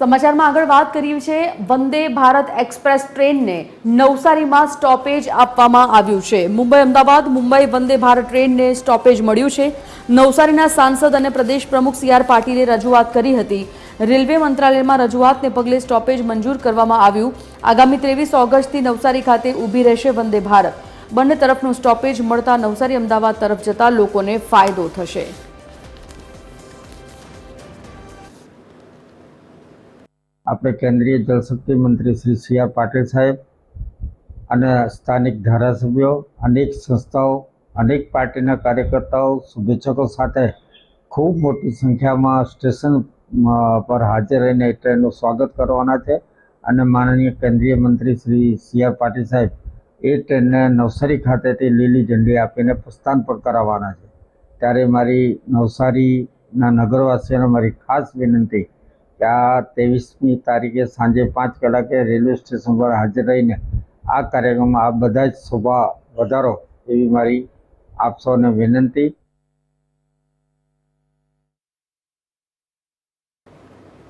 સમાચારમાં આગળ વાત કરી છે વંદે ભારત એક્સપ્રેસ ટ્રેનને નવસારીમાં સ્ટોપેજ આપવામાં આવ્યું છે. મુંબઈ, અમદાવાદ, મુંબઈ વંદે ભારત ટ્રેનને સ્ટોપેજ મળ્યું છે. નવસારીના સાંસદ અને પ્રદેશ પ્રમુખ સી આર પાટીલે રજૂઆત કરી હતી. રેલવે મંત્રાલયમાં રજૂઆતને પગલે સ્ટોપેજ મંજૂર કરવામાં આવ્યું. આગામી ત્રેવીસ ઓગસ્ટથી નવસારી ખાતે ઊભી રહેશે વંદે ભારત. બંને તરફનું સ્ટોપેજ મળતા નવસારી, અમદાવાદ તરફ જતા લોકોને ફાયદો થશે. આપણે કેન્દ્રીય જળશક્તિ મંત્રી શ્રી સી આર પાટીલ સાહેબ અને સ્થાનિક ધારાસભ્યો, અનેક સંસ્થાઓ, અનેક પાર્ટીના કાર્યકર્તાઓ, શુભેચ્છકો સાથે ખૂબ મોટી સંખ્યામાં સ્ટેશન પર હાજર રહીને ટ્રેનનું સ્વાગત કરવાના છે. અને માનનીય કેન્દ્રીય મંત્રી શ્રી સી આર પાટીલ સાહેબ એ ટ્રેનને નવસારી ખાતેથી લીલી ઝંડી આપીને પ્રસ્થાન પણ કરાવવાના છે. ત્યારે મારી નવસારીના નગરવાસીઓને મારી ખાસ વિનંતી આ ત્રેવીસમી તારીખે સાંજે પાંચ કલાકે રેલવે સ્ટેશન પર હાજર રહીને આ કાર્યક્રમમાં આ બધા જ શોભા વધારો એવી મારી આપ સૌને વિનંતી.